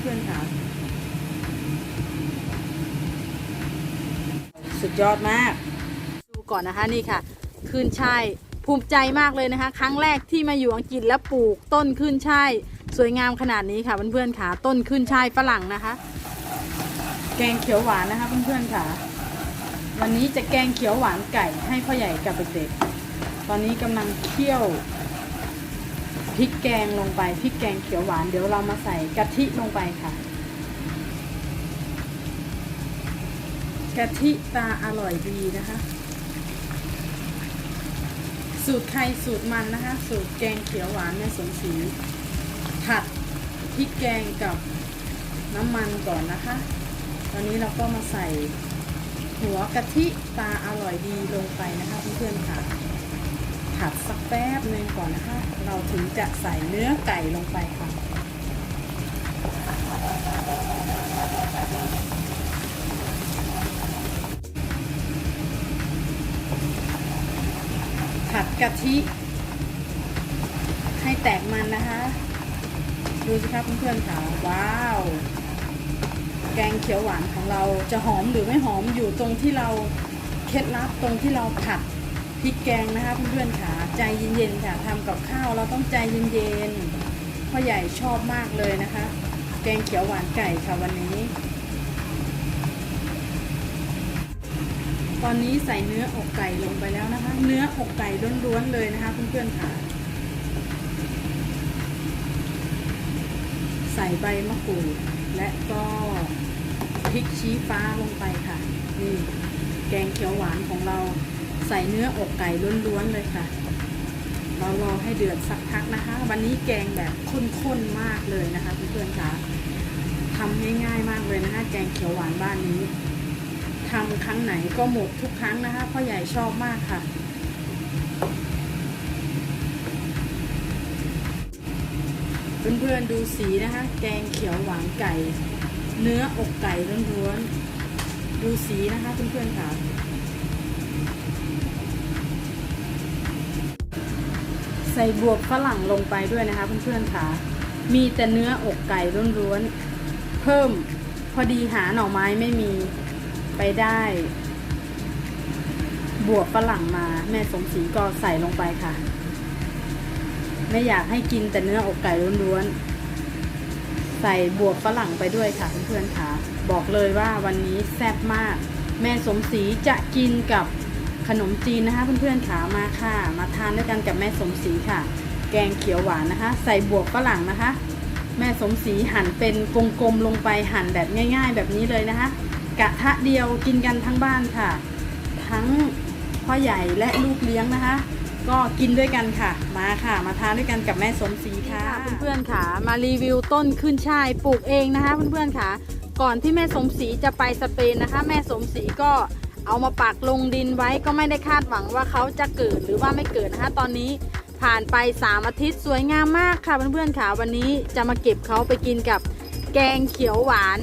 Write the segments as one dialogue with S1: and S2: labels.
S1: เพื่อนๆค่ะ สุดยอดมาก
S2: ดูก่อนนะคะนี่ค่ะขึ้นช่ายภูมิใจมากเลยนะคะ ครั้งแรกที่มาอยู่อังกฤษและปลูกต้นขึ้นช่ายสวยงามขนาดนี้ค่ะเพื่อนๆค่ะ ต้นขึ้นช่ายฝรั่งนะคะ
S1: แกงเขียวหวานนะคะเพื่อนๆค่ะ วันนี้จะแกงเขียวหวานไก่ให้พ่อใหญ่กับเด็กๆตอนนี้กำลังเคี่ยวพ ริกแกงลงไปพริกแกงเขียวหวานเดี๋ยวเรามาใส่กะทิลงไปค่ะ กะทิตาอร่อยดีนะคะ สูตรใครสูตรมันนะคะ สูตรแกงเขียวหวานแม่สมศรีผัดพริกแกงกับน้ำมันก่อนนะคะ ตอนนี้เราก็มาใส่หัวกะทิตาอร่อยดีลงไปนะคะเพื่อนๆค่ะ ผัดสักแป๊บหนึงก่อนนะคะ เราถึงจะใส่เนื้อไก่ลงไปค่ะ ผัดกะทิ ให้แตกมันนะคะ ดูสิครับเพื่อนๆค่ะ ว้าว แกงเขียวหวานของเราจะหอมหรือไม่หอมอยู่ตรงที่เราเคล็ดลับตรงที่เราผัด พริกแกงนะคะเพื่อนๆค่ะใจเย็นๆค่ะทำกับข้าวเราต้องใจเย็นๆพ่อใหญ่ชอบมากเลยนะคะ แกงเขียวหวานไก่ค่ะวันนี้ ตอนนี้ใส่เนื้ออกไก่ลงไปแล้วนะคะ เนื้ออกไก่ล้วนๆเลยนะคะเพื่อนๆค่ะ ใส่ใบมะกรูดและก็พริกชี้ฟ้าลงไปค่ะนี่แกงเขียวหวานของเรา ใส่เนื้ออกไก่ล้วนๆเลยค่ะ เรารอให้เดือดสักพักนะคะ วันนี้แกงแบบข้นๆมากเลยนะคะเพื่อนๆค่ะทำง่ายๆมากเลยนะคะแกงเขียวหวานบ้านนี้ทำครั้งไหนก็หมดทุกครั้งนะคะพ่อใหญ่ชอบมากค่ะเพื่อนๆดูสีนะคะ แกงเขียวหวานไก่ เนื้ออกไก่ล้วนๆดูสีนะคะเพื่อนๆค่ะ ใส่บวบฝรั่งลงไปด้วยนะคะเพื่อนๆค่ะ มีแต่เนื้ออกไก่ล้วนๆ เพิ่มพอดีหาหน่อไม้ไม่มีไปได้ บวบฝรั่งมาแม่สมศรีก็ใส่ลงไปค่ะ ไม่อยากให้กินแต่เนื้ออกไก่ล้วนๆ ใส่บวบฝรั่งไปด้วยค่ะเพื่อนๆค่ะ บอกเลยว่าวันนี้แซ่บมาก แม่สมศรีจะกินกับ ขนมจีนนะคะเพื่อนๆค่ะมาค่ะ มาทานด้วยกันกับแม่สมศรีค่ะ แกงเขียวหวานนะคะ ใส่บวบฝรั่งนะคะ แม่สมศรีหั่นเป็นกลมๆลงไปหั่นแบบง่าย ๆ แบบนี้เลยนะคะ กระทะเดียวกินกันทั้งบ้านค่ะ ทั้งพ่อใหญ่และลูกเลี้ยงนะคะ ก็กินด้วยกันค่ะ มาค่ะ มาทานด้วยกันกับแม่สมศรีค่ะ
S2: เพื่อนๆค่ะ มารีวิวต้นขึ้นช่ายปลูกเองนะคะ เพื่อนๆค่ะ ก่อนที่แม่สมศรีจะไปสเปนนะคะ แม่สมศรีก็ เอามาปักลงดินไว้ก็ไม่ได้คาดหวังว่าเขาจะเกิดหรือว่าไม่เกิดนะคะตอนนี้ผ่านไป 3 อาทิตย์สวยงามมากค่ะเพื่อนๆค่ะวันนี้จะมาเก็บเขาไปกินกับแกงเขียวหวาน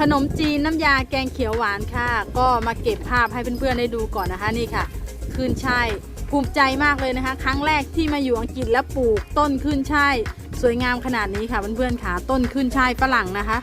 S2: ขนมจีนน้ำยาแกงเขียวหวานค่ะ ก็มาเก็บภาพให้เพื่อนๆได้ดูก่อนนะคะนี่ค่ะขึ้นช่ายภูมิใจมากเลยนะคะ ครั้งแรกที่มาอยู่อังกฤษและปลูกต้นขึ้นช่ายสวยงามขนาดนี้ค่ะเพื่อนๆค่ะต้นขึ้นช่ายฝรั่งนะคะ